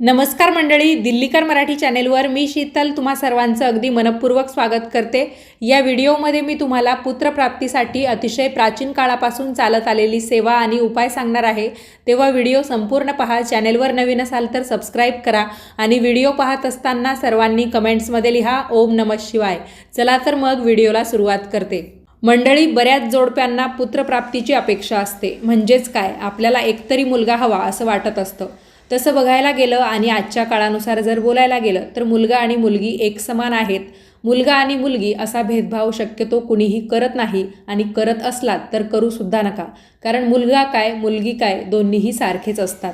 नमस्कार मंडळी दिल्लीकर मराठी चॅनेलवर मी शीतल तुम्हा सर्वांचं अगदी मनपूर्वक स्वागत करते. या व्हिडिओमध्ये मी तुम्हाला पुत्रप्राप्तीसाठी अतिशय प्राचीन काळापासून चालत आलेली सेवा आणि उपाय सांगणार आहे. तेव्हा व्हिडिओ संपूर्ण पहा चॅनेलवर नवीन असाल तर सबस्क्राईब करा आणि व्हिडिओ पाहत असताना सर्वांनी कमेंट्समध्ये लिहा ओम नमः शिवाय. चला तर मग व्हिडिओला सुरुवात करते. मंडळी बऱ्याच जोडप्यांना पुत्रप्राप्तीची अपेक्षा असते. म्हणजेच काय? आपल्याला एकतरी मुलगा हवा असं वाटत असतं. तसं बघायला गेलं आणि आजच्या काळानुसार जर बोलायला गेलं तर मुलगा आणि मुलगी एक समान आहेत. मुलगा आणि मुलगी असा भेदभाव शक्यतो कुणीही करत नाही आणि करत असलात तर करूसुद्धा नका. कारण मुलगा काय मुलगी काय दोन्हीही सारखेच असतात.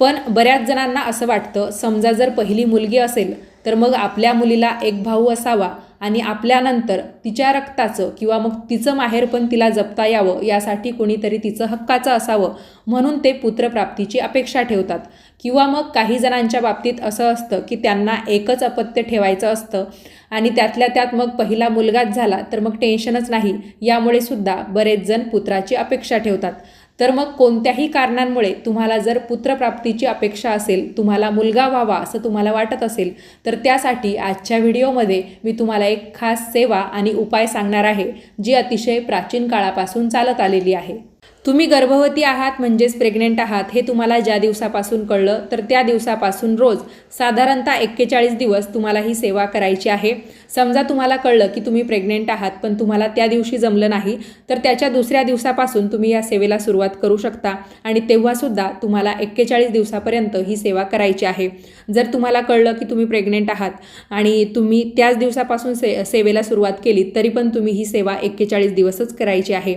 पण बऱ्याच जणांना असं वाटतं समजा जर पहिली मुलगी असेल तर मग आपल्या मुलीला एक भाऊ असावा. आणि आपल्यानंतर तिच्या रक्ताचं किंवा मग तिचं माहेर पण तिला जपता यावं यासाठी कोणीतरी तिचं हक्काचं असावं म्हणून ते पुत्रप्राप्तीची अपेक्षा ठेवतात. किंवा मग काही जणांच्या बाबतीत असं असतं की त्यांना एकच अपत्य ठेवायचं असतं आणि त्यातल्या त्यात मग पहिला मुलगाच झाला तर मग टेन्शनच नाही. यामुळे सुद्धा बरेच जण पुत्राची अपेक्षा ठेवतात. तर मग कोणत्याही कारणांमुळे तुम्हाला जर पुत्रप्राप्तीची अपेक्षा असेल तुम्हाला मुलगा व्हावा असं तुम्हाला वाटत असेल तर त्यासाठी आजच्या व्हिडिओमध्ये मी तुम्हाला एक खास सेवा आणि उपाय सांगणार आहे जी अतिशय प्राचीन काळापासून चालत आलेली आहे. तुम्ही गर्भवती आहात म्हणजेच प्रेग्नेंट आहात हे तुम्हाला ज्या दिवसापासून कळलं तर त्या दिवसापासून रोज साधारणतः एक्केचाळीस दिवस तुम्हाला ही सेवा करायची आहे. समजा तुम्हाला कळलं की तुम्ही प्रेग्नेंट आहात पण तुम्हाला त्या दिवशी जमलं नाही तर त्याच्या दुसऱ्या दिवसापासून तुम्ही या सेवेला सुरुवात करू शकता आणि तेव्हासुद्धा तुम्हाला एक्केचाळीस दिवसापर्यंत ही सेवा करायची आहे. जर तुम्हाला कळलं की तुम्ही प्रेग्नेंट आहात आणि तुम्ही त्याच दिवसापासून से सेवेला सुरुवात केली तरी पण तुम्ही ही सेवा एक्केचाळीस दिवसच करायची आहे.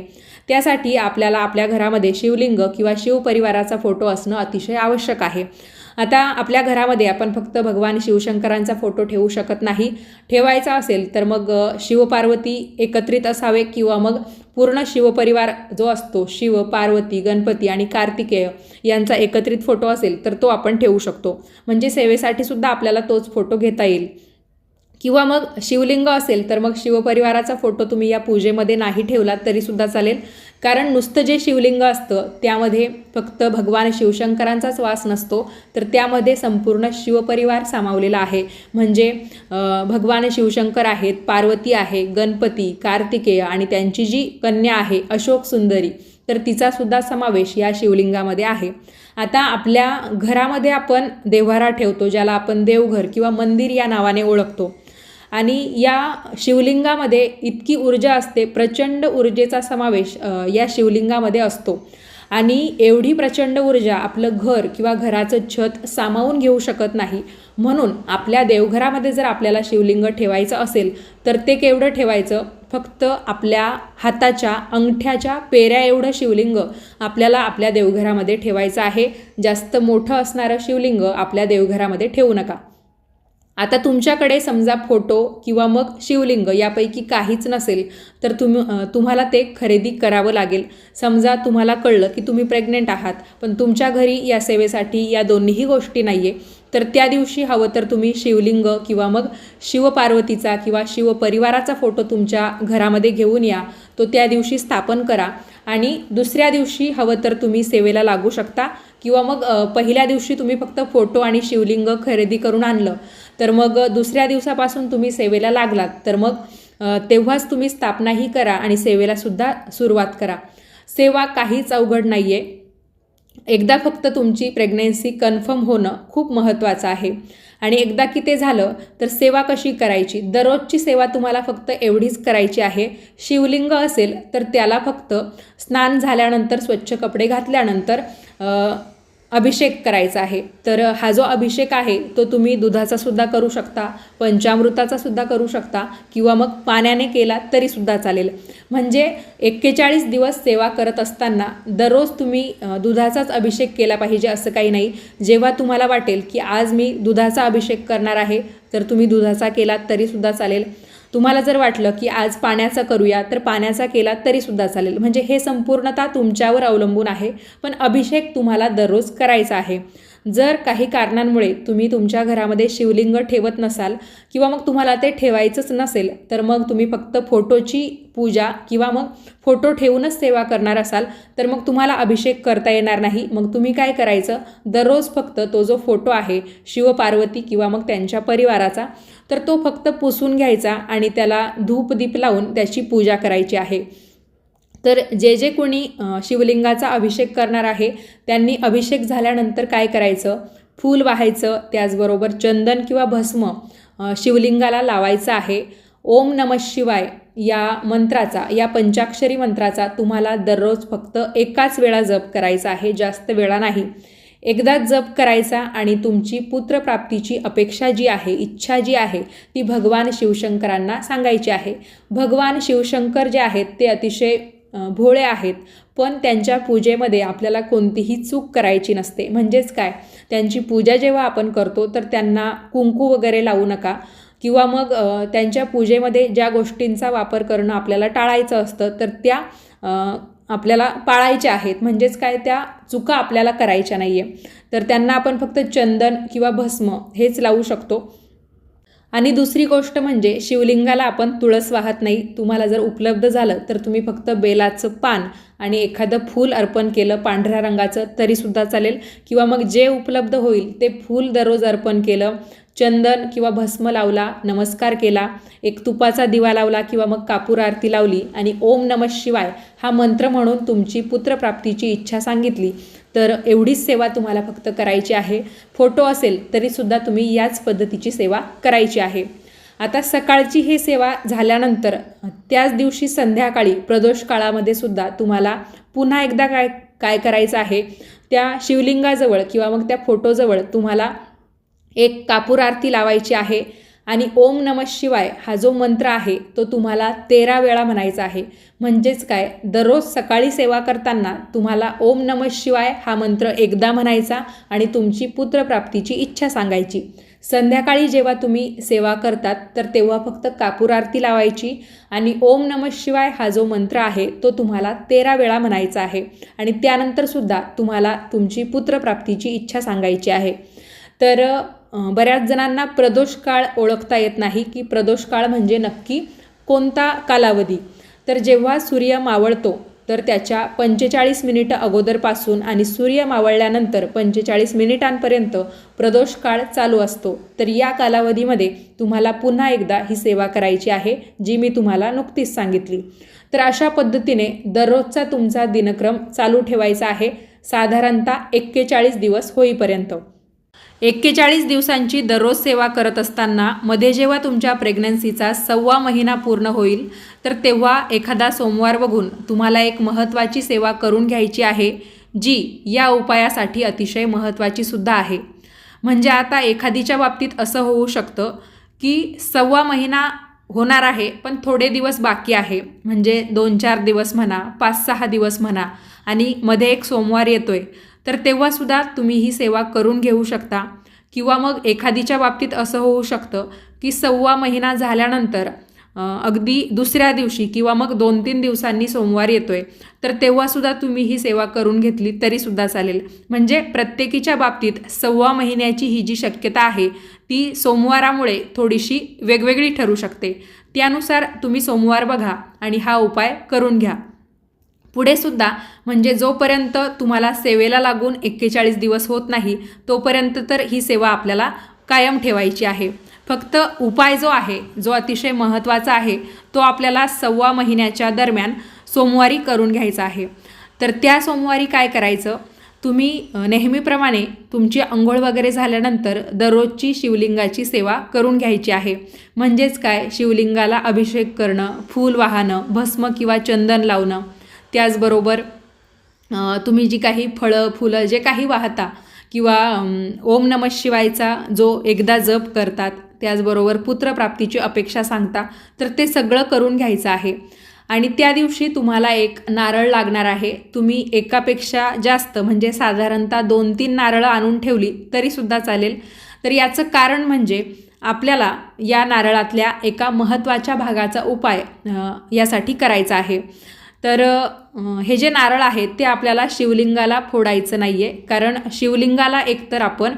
त्यासाठी आपल्याला आपल्या घरामध्ये शिवलिंग किंवा शिवपरिवाराचा फोटो असणं अतिशय आवश्यक आहे. आता आपल्या घरामध्ये आपण फक्त भगवान शिवशंकरांचा फोटो ठेवू शकत नाही. ठेवायचा असेल तर मग शिवपार्वती एकत्रित असावे किंवा मग पूर्ण शिवपरिवार जो असतो शिव पार्वती गणपती आणि कार्तिकेय यांचा एकत्रित फोटो असेल तर तो आपण ठेवू शकतो. म्हणजे सेवेसाठी सुद्धा आपल्याला तोच फोटो घेता येईल. किंवा मग शिवलिंग असेल तर मग शिवपरिवाराचा फोटो तुम्ही या पूजेमध्ये नाही ठेवलात तरीसुद्धा चालेल. कारण नुसतं जे शिवलिंग असतं त्यामध्ये फक्त भगवान शिवशंकरांचाच वास नसतो. तर त्यामध्ये संपूर्ण शिवपरिवार सामावलेला आहे. म्हणजे भगवान शिवशंकर आहेत पार्वती आहे गणपती कार्तिकेय आणि त्यांची जी कन्या आहे अशोक सुंदरी तर तिचासुद्धा समावेश या शिवलिंगामध्ये आहे. आता आपल्या घरामध्ये आपण देव्हारा ठेवतो ज्याला आपण देवघर किंवा मंदिर या नावाने ओळखतो. आणि या शिवलिंगामध्ये इतकी ऊर्जा असते प्रचंड ऊर्जेचा समावेश या शिवलिंगामध्ये असतो. आणि एवढी प्रचंड ऊर्जा आपलं घर किंवा घराचं छत सामावून घेऊ शकत नाही. म्हणून आपल्या देवघरामध्ये जर आपल्याला शिवलिंग ठेवायचं असेल तर ते केवढं ठेवायचं? फक्त आपल्या हाताच्या अंगठ्याच्या पेऱ्या एवढं शिवलिंग आपल्याला आपल्या देवघरामध्ये ठेवायचं आहे. जास्त मोठं असणारं शिवलिंग आपल्या देवघरामध्ये ठेवू नका. आता तुमच्याकडे समजा फोटो किंवा मग शिवलिंग यापैकी काहीच नसेल तर तुम तुम्हाला ते खरेदी करावं लागेल. समजा तुम्हाला कळलं की तुम्ही प्रेग्नेंट आहात पण तुमच्या घरी या सेवेसाठी या दोन्हीही गोष्टी नाही आहे तर त्या दिवशी हवं तर तुम्ही शिवलिंग किंवा मग शिवपार्वतीचा किंवा शिवपरिवाराचा फोटो तुमच्या घरामध्ये घेऊन या. तो त्या दिवशी स्थापन करा. आणि दुसऱ्या दिवशी हवं तर तुम्ही सेवेला लागू शकता किंवा मग पहिल्या दिवशी तुम्ही फक्त फोटो आणि शिवलिंग खरेदी करून आणलं. तर मग दुसऱ्या दिवसापासून तुम्ही सेवेला लागलात. तर मग तेव्हाच तुम्ही स्थापनाही करा आणि सेवेला सुद्धा सुरुवात करा. सेवा काहीच अवघड नाही आहे एकदा फक्त तुमची प्रेग्नेन्सी कन्फर्म होणं खूप महत्त्वाचं आहे. आणि एकदा की ते झालं तर सेवा कशी करायची? दररोजची सेवा तुम्हाला फक्त एवढीच करायची आहे. शिवलिंग असेल तर त्याला फक्त स्नान झाल्यानंतर स्वच्छ कपडे घातल्यानंतर अभिषेक करायचा आहे. तर हा जो अभिषेक आहे तो तुम्ही दुधाचा सुद्धा करू शकता पंचामृताचा सुद्धा करू शकता किंवा मग पाण्याने केला तरीसुद्धा चालेल. म्हणजे एक्केचाळीस दिवस सेवा करत असताना दररोज तुम्ही दुधाचाच अभिषेक केला पाहिजे असं काही नाही. जेव्हा तुम्हाला वाटेल की आज मी दुधाचा अभिषेक करणार आहे तर तुम्ही दुधाचा केलात तरीसुद्धा चालेल. तुम्हाला जर वाटलं की आज पाण्याचा करूया तर पाण्याचा केला तरीसुद्धा चालेल. म्हणजे हे संपूर्णतः तुमच्यावर अवलंबून आहे. पण अभिषेक तुम्हाला दररोज करायचा आहे. जर काही कारणांमुळे तुम्ही तुमच्या घरामध्ये शिवलिंग ठेवत नसाल किंवा मग तुम्हाला ते ठेवायचंच नसेल तर मग तुम्ही फक्त फोटोची पूजा किंवा मग फोटो ठेवूनच सेवा करणार असाल तर मग तुम्हाला अभिषेक करता येणार नाही. मग तुम्ही काय करायचं? दररोज फक्त तो जो फोटो आहे शिवपार्वती किंवा मग त्यांच्या परिवाराचा तर तो फक्त पुसून घ्यायचा आणि त्याला धूप दीप लावून त्याची पूजा करायची आहे. तर जे जे कोणी शिवलिंगाचा अभिषेक करणार आहे त्यांनी अभिषेक झाल्यानंतर काय करायचं? फूल वाहायचं त्याचबरोबर चंदन किंवा भस्म शिवलिंगाला लावायचं आहे. ओम नम शिवाय या मंत्राचा या पंचाक्षरी मंत्राचा तुम्हाला दररोज फक्त एकाच वेळा जप करायचा आहे जास्त वेळा नाही. एकदा जप करायचा आणि तुमची पुत्रप्राप्तीची अपेक्षा जी आहे इच्छा जी आहे ती भगवान शिवशंकरांना सांगायची आहे. भगवान शिवशंकर जे आहेत ते अतिशय भोळे आहेत पण त्यांच्या पूजेमध्ये आपल्याला कोणतीही चूक करायची नसते. म्हणजेच काय? त्यांची पूजा जेव्हा आपण करतो तर त्यांना कुंकू वगैरे लावू नका किंवा मग त्यांच्या पूजेमध्ये ज्या गोष्टींचा वापर करणं आपल्याला टाळायचं असतं तर त्या आपल्याला पाळायच्या आहेत. म्हणजेच काय? त्या चुका आपल्याला करायच्या नाही आहे तर त्यांना आपण फक्त चंदन किंवा भस्म हेच लावू शकतो. आणि दुसरी गोष्ट म्हणजे शिवलिंगाला आपण तुळस वाहत नाही. तुम्हाला जर उपलब्ध झालं तर तुम्ही फक्त बेलाचं पान आणि एखादं फूल अर्पण केलं पांढऱ्या रंगाचं तरीसुद्धा चालेल. किंवा मग जे उपलब्ध होईल ते फूल दररोज अर्पण केलं चंदन किंवा भस्म लावला नमस्कार केला एक तुपाचा दिवा लावला किंवा मग कापूर आरती लावली आणि ओम नम शिवाय हा मंत्र म्हणून तुमची पुत्रप्राप्तीची इच्छा सांगितली. तर एवढीच सेवा तुम्हाला फक्त करायची आहे. फोटो असेल तरीसुद्धा तुम्ही याच पद्धतीची सेवा करायची आहे. आता सकाळची ही सेवा झाल्यानंतर त्याच दिवशी संध्याकाळी प्रदोष काळामध्ये सुद्धा तुम्हाला पुन्हा एकदा काय काय करायचं आहे? त्या शिवलिंगाजवळ किंवा मग त्या फोटोजवळ तुम्हाला एक कापूर आरती लावायची आहे आणि ओम नम शिवाय हा जो मंत्र आहे तो तुम्हाला तेरा वेळा म्हणायचा आहे. म्हणजेच काय? दररोज सकाळी सेवा करताना तुम्हाला ओम नम शिवाय हा मंत्र एकदा म्हणायचा आणि तुमची पुत्रप्राप्तीची इच्छा सांगायची. संध्याकाळी जेव्हा तुम्ही सेवा करतात तर तेव्हा फक्त कापूर आरती लावायची आणि ओम नम शिवाय हा जो मंत्र आहे तो तुम्हाला तेरा वेळा म्हणायचा आहे. आणि त्यानंतरसुद्धा तुम्हाला तुमची पुत्रप्राप्तीची इच्छा सांगायची आहे. तर बऱ्याच जणांना प्रदोष काळ ओळखता येत नाही की प्रदोष काळ म्हणजे नक्की कोणता कालावधी? तर जेव्हा सूर्य मावळतो तर त्याच्या पंचेचाळीस मिनिटं अगोदरपासून आणि सूर्य मावळल्यानंतर पंचेचाळीस मिनिटांपर्यंत प्रदोष काळ चालू असतो. तर या कालावधीमध्ये तुम्हाला पुन्हा एकदा ही सेवा करायची आहे जी मी तुम्हाला नुकतीच सांगितली. तर अशा पद्धतीने दररोजचा तुमचा दिनक्रम चालू ठेवायचा आहे साधारणतः एक्केचाळीस दिवस होईपर्यंत. एक्केचाळीस दिवसांची दररोज सेवा करत असताना मध्ये जेव्हा तुमच्या प्रेग्नन्सीचा सव्वा महिना पूर्ण होईल तर तेव्हा एखादा सोमवार बघून तुम्हाला एक महत्त्वाची सेवा करून घ्यायची आहे जी या उपायासाठी अतिशय महत्त्वाची सुद्धा आहे. म्हणजे आता एखादीच्या बाबतीत असं होऊ शकतं की सव्वा महिना होणार आहे पण थोडे दिवस बाकी आहे. म्हणजे दोन चार दिवस म्हणा पाच सहा दिवस म्हणा आणि मध्ये एक सोमवार येतोय तर तेव्हासुद्धा तुम्ही ही सेवा करून घेऊ शकता. किंवा मग एखादीच्या बाबतीत असं होऊ शकतं की सव्वा महिना झाल्यानंतर अगदी दुसऱ्या दिवशी किंवा मग दोन तीन दिवसांनी सोमवार येतोय तर तेव्हासुद्धा तुम्ही ही सेवा करून घेतली तरीसुद्धा चालेल. म्हणजे प्रत्येकीच्या बाबतीत सव्वा महिन्याची ही जी शक्यता आहे ती सोमवारामुळे थोडीशी वेगवेगळी ठरू शकते. त्यानुसार तुम्ही सोमवार बघा आणि हा उपाय करून घ्या. पुढे सुद्धा म्हणजे जोपर्यंत तुम्हाला सेवेला लागून एक्केचाळीस दिवस होत नाही तोपर्यंत तर ही सेवा आपल्याला कायम ठेवायची आहे. फक्त उपाय जो आहे जो अतिशय महत्त्वाचा आहे तो आपल्याला सव्वा महिन्याच्या दरम्यान सोमवारी करून घ्यायचा आहे. तर त्या सोमवारी काय करायचं? तुम्ही नेहमीप्रमाणे तुमची आंघोळ वगैरे झाल्यानंतर दररोजची शिवलिंगाची सेवा करून घ्यायची आहे. म्हणजेच काय? शिवलिंगाला अभिषेक करणं फूल वाहणं भस्म किंवा चंदन लावणं. त्याचबरोबर तुम्ही जी काही फळं फुलं जे काही वाहता किंवा ओम नम शिवायचा जो एकदा जप करतात त्याचबरोबर पुत्रप्राप्तीची अपेक्षा सांगता तर ते सगळं करून घ्यायचं आहे. आणि त्या दिवशी तुम्हाला एक नारळ लागणार आहे. तुम्ही एकापेक्षा जास्त म्हणजे साधारणतः दोन तीन नारळं आणून ठेवली तरीसुद्धा चालेल. तर याचं कारण म्हणजे आपल्याला या नारळातल्या एका महत्त्वाच्या भागाचा उपाय यासाठी करायचा आहे. तर हे जे नारळ आहेत ते आपल्याला शिवलिंगाला फोडायचं नाही आहे कारण शिवलिंगाला एकतर आपण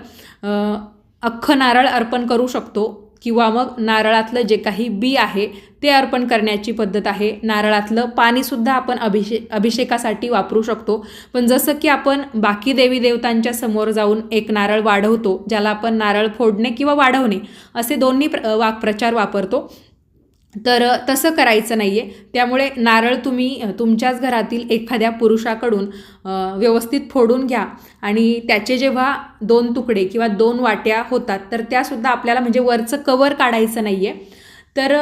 अख्खं नारळ अर्पण करू शकतो किंवा मग नारळातलं जे काही बी आहे ते अर्पण करण्याची पद्धत आहे. नारळातलं पाणीसुद्धा आपण अभिषे अभिषेकासाठी वापरू शकतो. पण जसं की आपण बाकी देवी देवतांच्या समोर जाऊन एक नारळ वाढवतो ज्याला आपण नारळ फोडणे किंवा वाढवणे असे दोन्ही प्र वाक्प्रचार वापरतो तर तसं करायचं नाही आहे त्यामुळे नारळ तुम्ही तुमच्याच घरातील एखाद्या पुरुषाकडून व्यवस्थित फोडून घ्या. आणि त्याचे जेव्हा दोन तुकडे किंवा दोन वाट्या होतात तर त्यासुद्धा आपल्याला म्हणजे वरचं कवर काढायचं नाही आहे तर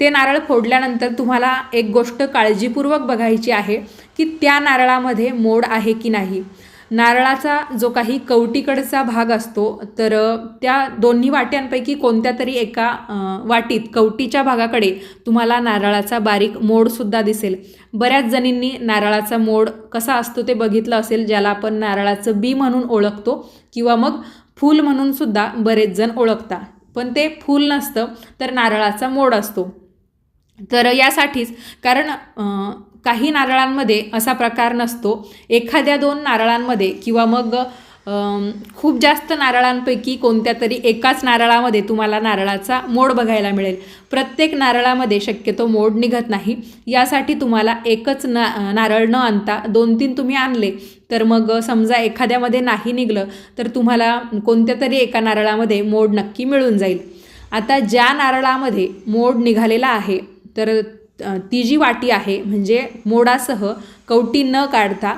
ते नारळ फोडल्यानंतर तुम्हाला एक गोष्ट काळजीपूर्वक बघायची आहे की त्या नारळामध्ये मोड आहे की नाही. नारळाचा जो काही कवटीकडचा भाग असतो तर त्या दोन्ही वाट्यांपैकी कोणत्या तरी एका वाटीत कवटीच्या भागाकडे तुम्हाला नारळाचा बारीक मोडसुद्धा दिसेल. बऱ्याच जणींनी नारळाचा मोड कसा असतो ते बघितलं असेल ज्याला आपण नारळाचं बी म्हणून ओळखतो किंवा मग फूल म्हणून सुद्धा बरेच जण ओळखतात पण ते फूल नसतं तर नारळाचा मोड असतो. तर यासाठीच कारण काही नारळांमध्ये असा प्रकार नसतो. एखाद्या दोन नारळांमध्ये किंवा मग खूप जास्त नारळांपैकी कोणत्या तरी एकाच नारळामध्ये तुम्हाला नारळाचा मोड बघायला मिळेल. प्रत्येक नारळामध्ये शक्यतो मोड निघत नाही. यासाठी तुम्हाला एकच ना नारळ न आणता दोन तीन तुम्ही आणले तर मग समजा एखाद्यामध्ये नाही निघलं तर तुम्हाला कोणत्या तरी एका नारळामध्ये मोड नक्की मिळून जाईल. आता ज्या नारळामध्ये मोड निघालेला आहे तर ती जी वाटी आहे म्हणजे मोडासह कवटी न काढता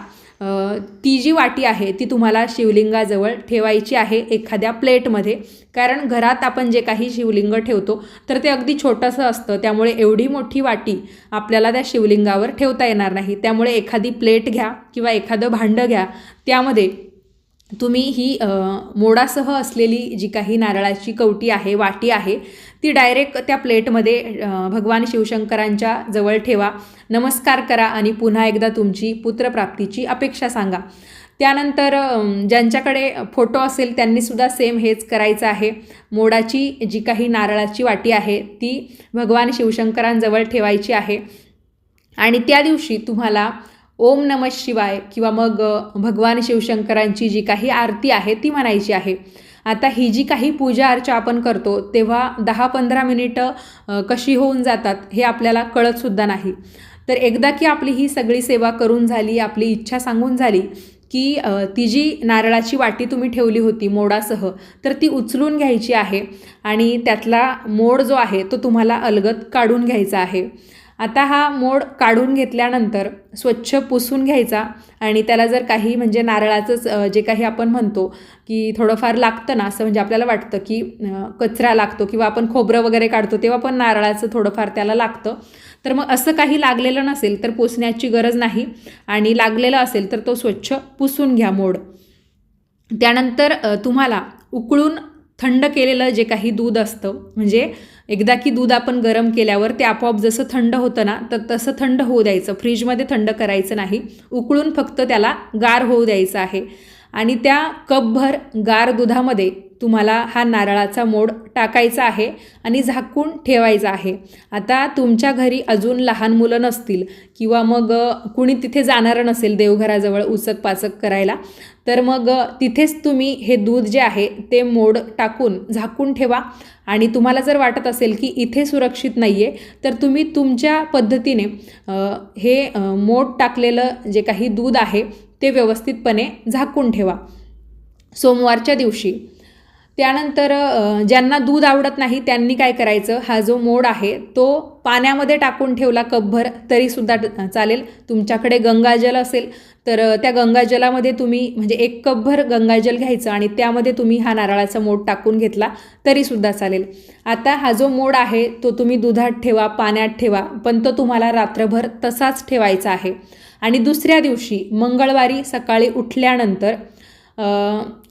ती जी वाटी आहे ती तुम्हाला शिवलिंगाजवळ ठेवायची आहे एखाद्या प्लेटमध्ये. कारण घरात आपण जे काही शिवलिंग ठेवतो तर ते अगदी छोटंसं असतं. त्यामुळे एवढी मोठी वाटी आपल्याला त्या शिवलिंगावर ठेवता येणार नाही. त्यामुळे एखादी प्लेट घ्या किंवा एखादं भांडं घ्या त्यामध्ये तुम्ही ही मोडासह असलेली जी काही नारळाची कवटी आहे वाटी आहे ती डायरेक्ट त्या प्लेटमध्ये भगवान शिवशंकरांच्या जवळ ठेवा. नमस्कार करा आणि पुन्हा एकदा तुमची पुत्रप्राप्तीची अपेक्षा सांगा. त्यानंतर ज्यांच्याकडे फोटो असेल त्यांनीसुद्धा सेम हेच करायचं आहे. मोडाची जी काही नारळाची वाटी आहे ती भगवान शिवशंकरांजवळ ठेवायची आहे. आणि त्या दिवशी तुम्हाला ओम नम शिवाय किंवा मग भगवान शिवशंकरांची जी काही आरती आहे ती म्हणायची आहे. आता ही जी काही पूजा अर्चा आपण करतो तेव्हा दहा पंधरा मिनिटं कशी होऊन जातात हे आपल्याला कळतसुद्धा नाही. तर एकदा की आपली ही सगळी सेवा करून झाली आपली इच्छा सांगून झाली की ती जी नारळाची वाटी तुम्ही ठेवली होती मोडासह तर ती उचलून घ्यायची आहे आणि त्यातला मोड जो आहे तो तुम्हाला अलगद काढून घ्यायचा आहे. आता हा मोड काढून घेतल्यानंतर स्वच्छ पुसून घ्यायचा आणि त्याला जर काही म्हणजे नारळाचंच जे काही आपण म्हणतो की थोडंफार लागतं ना असं म्हणजे आपल्याला वाटतं की कचरा लागतो किंवा आपण खोबरं वगैरे काढतो तेव्हा पण नारळाचं थोडंफार त्याला लागतं. तर मग असं काही लागलेलं नसेल तर पुसण्याची गरज नाही आणि लागलेलं असेल तर तो स्वच्छ पुसून घ्या मोड. त्यानंतर तुम्हाला उकळून थंड केलेलं जे काही दूध असतं म्हणजे एकदा की दूध आपण गरम केल्यावर ते आपोआप जसं थंड होतं ना तर तसं थंड होऊ द्यायचं. फ्रीजमध्ये थंड करायचं नाही. उकळून फक्त त्याला गार होऊ द्यायचं आहे. आणि त्या कपभर गार दुधामध्ये तुम्हाला हा नारळाचा मोड टाकायचा आहे आणि झाकून ठेवायचा आहे. आता तुमच्या घरी अजून लहान मुलं नसतील किंवा मग कुणी तिथे जाणारं नसेल देवघराजवळ उचक पाचक करायला तर मग तिथेच तुम्ही हे दूध जे आहे ते मोड टाकून झाकून ठेवा. आणि तुम्हाला जर वाटत असेल की इथे सुरक्षित नाही आहे तर तुम्ही तुमच्या पद्धतीने हे मोड टाकलेलं जे काही दूध आहे ते व्यवस्थितपणे झाकून ठेवा. सोमवारच्या दिवशी त्यानंतर ज्यांना दूध आवडत नाही त्यांनी काय करायचं? हा जो मोड आहे तो पाण्यामध्ये टाकून ठेवला कपभर तरीसुद्धा ट- चालेल. तुमच्याकडे गंगाजल असेल तर त्या गंगाजलामध्ये तुम्ही म्हणजे एक कपभर गंगाजल घ्यायचं आणि त्यामध्ये तुम्ही हा नारळाचा मोड टाकून घेतला तरीसुद्धा चालेल. आता हा जो मोड आहे तो तुम्ही दुधात ठेवा पाण्यात ठेवा पण तो तुम्हाला रात्रभर तसाच ठेवायचा आहे. आणि दुसऱ्या दिवशी मंगळवारी सकाळी उठल्यानंतर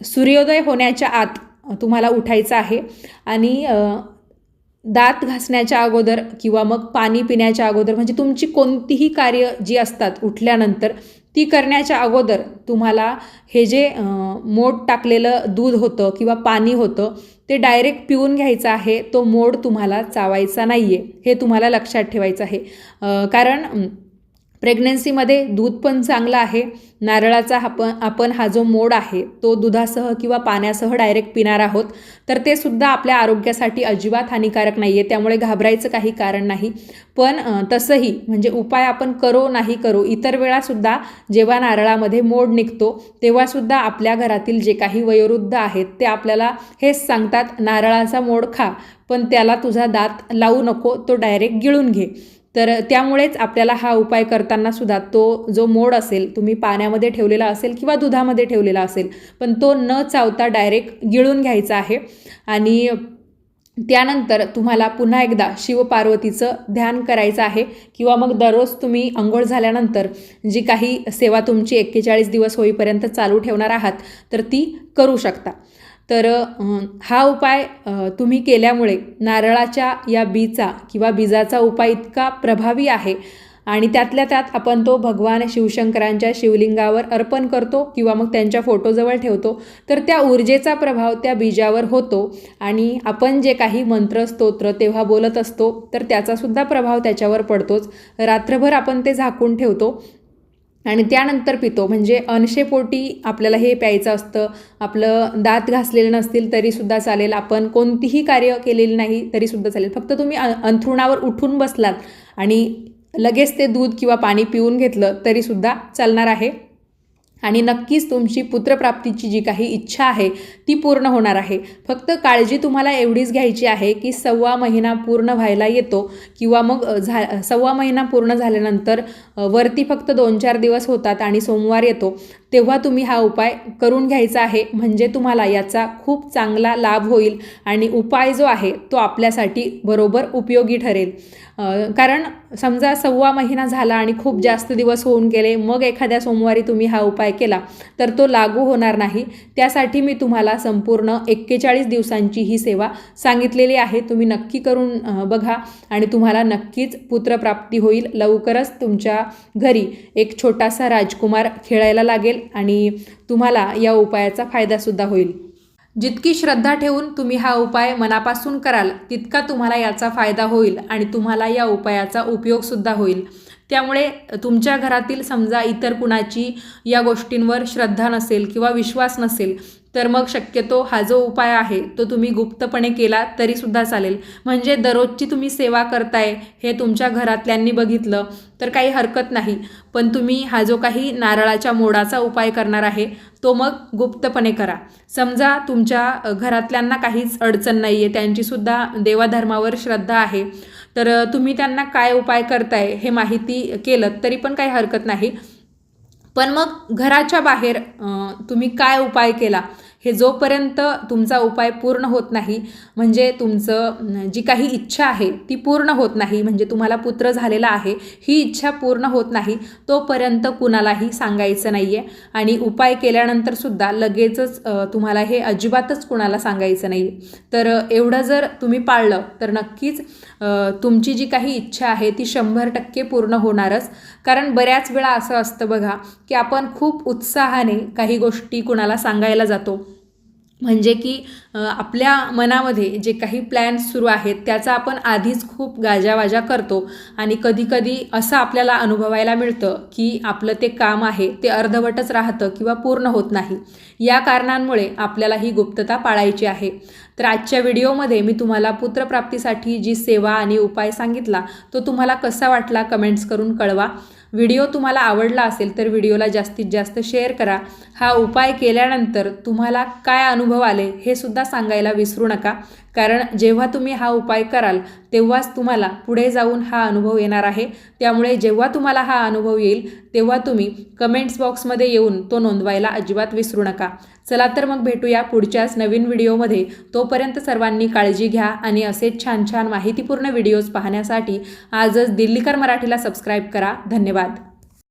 सूर्योदय होण्याच्या आत तुम्हाला उठायचं आहे. आणि दात घासण्याच्या अगोदर किंवा मग पाणी पिण्याच्या अगोदर म्हणजे तुमची कोणतीही कार्य जी असतात उठल्यानंतर ती करण्याच्या अगोदर तुम्हाला हे जे मोड टाकलेलं दूध होतं किंवा पाणी होतं ते डायरेक्ट पिऊन घ्यायचं आहे. तो मोड तुम्हाला चावायचा नाही आहे हे तुम्हाला लक्षात ठेवायचं आहे. कारण प्रेग्नन्सीमध्ये दूध पण चांगलं आहे. नारळाचा आपण आपण हा जो मोड आहे तो दुधासह किंवा पाण्यासह डायरेक्ट पिणार आहोत. तर ते सुद्धा आपल्या आरोग्यासाठी अजिबात हानिकारक नाही आहे त्यामुळे घाबरायचं काही कारण नाही. पण तसंही म्हणजे उपाय आपण करो नाही करो इतर वेळासुद्धा जेव्हा नारळामध्ये मोड निघतो तेव्हासुद्धा आपल्या घरातील जे काही वयोवृद्ध आहेत ते आपल्याला हेच सांगतात नारळाचा मोड खा पण त्याला तुझा दात लावू नको तो डायरेक्ट गिळून घे. तर त्यामुळेच आपल्याला हा उपाय करताना सुद्धा तो जो मोड असेल तुम्ही पाण्यामध्ये ठेवलेला असेल किंवा दुधामध्ये ठेवलेला असेल पण तो न चावता डायरेक्ट गिळून घ्यायचा आहे. आणि त्यानंतर तुम्हाला पुन्हा एकदा शिवपार्वतीचं ध्यान करायचं आहे किंवा मग दररोज तुम्ही अंघोळ झाल्यानंतर जी काही सेवा तुमची एक्केचाळीस दिवस होईपर्यंत चालू ठेवणार आहात तर ती करू शकता. तर हा उपाय तुम्ही केल्यामुळे नारळाच्या या बीचा किंवा बीजाचा उपाय इतका प्रभावी आहे आणि त्यातल्या त्यात आपण तो भगवान शिवशंकरांच्या शिवलिंगावर अर्पण करतो किंवा मग त्यांच्या फोटोजवळ ठेवतो तर त्या ऊर्जेचा प्रभाव त्या बीजावर होतो आणि आपण जे काही मंत्र स्तोत्र तेव्हा बोलत असतो तर त्याचासुद्धा प्रभाव त्याच्यावर पडतोच. रात्रभर आपण ते झाकून ठेवतो आणि त्यानंतर पितो. म्हणजे अनशेपोटी आपल्याला हे प्यायचं असतं. आपलं दात घासलेलं नसतील तरीसुद्धा चालेल. आपण कोणतीही कार्य केलेली नाही तरीसुद्धा चालेल. फक्त तुम्ही अ- अंथरुणावर उठून बसलात आणि लगेच ते दूध किंवा पाणी पिऊन घेतलं तरीसुद्धा चालणार आहे. आणि नक्कीच तुमची पुत्रप्राप्तीची जी काही इच्छा आहे ती पूर्ण होणार आहे. फक्त काळजी तुम्हाला एवढीच घ्यायची आहे की सव्वा महिना पूर्ण व्हायला येतो किंवा मग झा सव्वा महिना पूर्ण झाल्यानंतर वरती फक्त दोन चार दिवस होतात आणि सोमवार येतो तेव्हा तुम्ही हा उपाय करून घ्यायचा आहे. म्हणजे तुम्हाला याचा खूप चांगला लाभ होईल आणि उपाय जो आहे तो आपल्यासाठी बरोबर उपयोगी ठरेल. कारण समजा सव्वा महिना झाला आणि खूप जास्त दिवस होऊन गेले मग एखाद्या सोमवारी तुम्ही हा उपाय केला तर तो लागू होणार नाही. त्यासाठी मी तुम्हाला संपूर्ण एक्केचाळीस दिवसांची ही सेवा सांगितलेली आहे. तुम्ही नक्की करून बघा आणि तुम्हाला नक्कीच पुत्रप्राप्ती होईल. लवकरच तुमच्या घरी एक छोटासा राजकुमार खेळायला लागेल आणि तुम्हाला या उपायाचा फायदासुद्धा होईल. जितकी श्रद्धा ठेवून तुम्ही हा उपाय मनापासून कराल तितका तुम्हाला याचा फायदा होईल आणि तुम्हाला या उपायाचा उपयोगसुद्धा होईल. त्यामुळे तुमच्या घरातील समजा इतर कुणाची या गोष्टींवर श्रद्धा नसेल किंवा विश्वास नसेल तर मग शक्यतो हा जो उपाय आहे तो तुम्ही गुप्तपणे केला तरीसुद्धा चालेल. म्हणजे दररोजची तुम्ही सेवा करताय हे तुमच्या घरातल्यांनी बघितलं तर काही हरकत नाही. पण तुम्ही हा जो काही नारळाच्या मोडाचा उपाय करणार आहे तो मग गुप्तपणे करा. समजा तुमच्या घरातल्यांना काहीच अडचण नाही आहे त्यांचीसुद्धा देवाधर्मावर श्रद्धा आहे तर तुम्ही त्यांना काय उपाय करताय हे माहिती केलं तरी पण काही हरकत नाही. पण मग घराच्या बाहेर तुम्ही काय उपाय केला? हे जोपर्यंत तुमचा उपाय पूर्ण होत नाही म्हणजे तुमचं जी काही इच्छा आहे ती पूर्ण होत नाही म्हणजे तुम्हाला पुत्र झालेला आहे ही इच्छा पूर्ण होत नाही तोपर्यंत कुणालाही सांगायचं नाही आहे आणि उपाय केल्यानंतरसुद्धा लगेचच तुम्हाला हे अजिबातच कुणाला सांगायचं नाही तर एवढं जर तुम्ही पाळलं तर नक्कीच तुमची जी काही इच्छा आहे ती शंभर टक्के पूर्ण होणारच. कारण बऱ्याच वेळा असं असतं बघा की आपण खूप उत्साहाने काही गोष्टी कुणाला सांगायला जातो. म्हणजे की आपल्या मनामध्ये जे काही प्लॅन्स सुरू आहेत त्याचा आपण आधीच खूप गाजावाजा करतो. आणि कधीकधी असं आपल्याला अनुभवायला मिळतं की आपलं ते काम आहे ते अर्धवटच राहतं किंवा पूर्ण होत नाही. या कारणांमुळे आपल्याला ही गुप्तता पाळायची आहे. तर आजच्या व्हिडिओमध्ये मी तुम्हाला पुत्रप्राप्तीसाठी जी सेवा आणि उपाय सांगितला तो तुम्हाला कसा वाटला कमेंट्स करून कळवा. व्हिडिओ तुम्हाला आवडला असेल तर व्हिडिओला जास्तीत जास्त शेअर करा. हा उपाय केल्यानंतर तुम्हाला काय अनुभव आले हे सुद्धा सांगायला विसरू नका. कारण जेव्हा तुम्ही हा उपाय कराल तेव्हाच तुम्हाला पुढे जाऊन हा अनुभव येणार आहे. त्यामुळे जेव्हा तुम्हाला हा अनुभव येईल तेव्हा तुम्ही कमेंट्स बॉक्समध्ये येऊन तो नोंदवायला अजिबात विसरू नका. चला तर मग भेटूया पुढच्याच नवीन व्हिडिओमध्ये. तोपर्यंत सर्वांनी काळजी घ्या आणि असेच छान छान माहितीपूर्ण व्हिडिओज पाहण्यासाठी आजच दिल्लीकर मराठीला सबस्क्राईब करा. धन्यवाद.